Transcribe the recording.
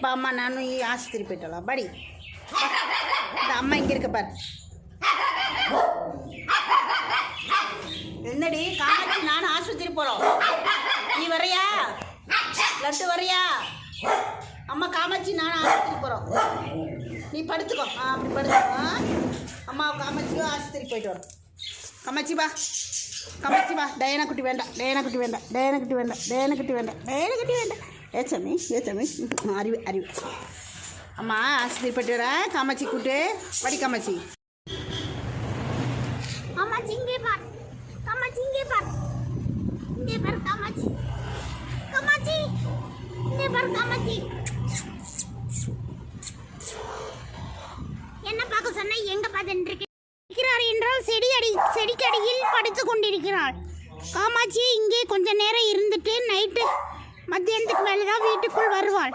அப்பா அம்மா நானும் இ- ஆஸ்பத்திரி போயிட்டலாம் படி. இந்த அம்மா இங்கே இருக்க பாரு. என்னடி காமாட்சி நானும் ஆஸ்பத்திரி போகிறோம் நீ வரையா லட்டு வரையா அம்மா காமாட்சி நானும் ஆஸ்பத்திரி போகிறோம் நீ படுத்துக்கோ. ஆ அப்படி படுத்துக்கோ. ஆ? அம்மா காமாட்சியும் ஆஸ்பத்திரி போயிட்டு வரோம். கமாச்சி வா. கமாச்சி வா. டயனா குட்டி வேண்டாம். டயனா குட்டி வேண்டாம். டயனா குட்டி வேண்டாம். டயனா குட்டி வேண்டாம். டயனா குட்டி வேண்டாம். ஏ சாமி ஏ சாமி அறிவு அறிவு. அம்மா ஆஸ்பத்திரி போயிட்டு வரேன். கூட்டு படி காமாச்சி காமாட்சி. இங்கே பார். காமாட்சி இங்கே பார். இங்கே பார் காமாட்சி. காமாட்சி இங்கே என்ன பார்க்க சொன்ன? எங்க பார்த்துட்டு இருக்கிறார் என்றால் செடி அடி செடிக்கடியில் படுத்து கொண்டிருக்கிறாள். காமாட்சி இங்கே கொஞ்ச நேரம் இருந்துட்டு நைட்டு மத்தியானத்துக்கு மேலே தான் வீட்டுக்குள் வருவாள்.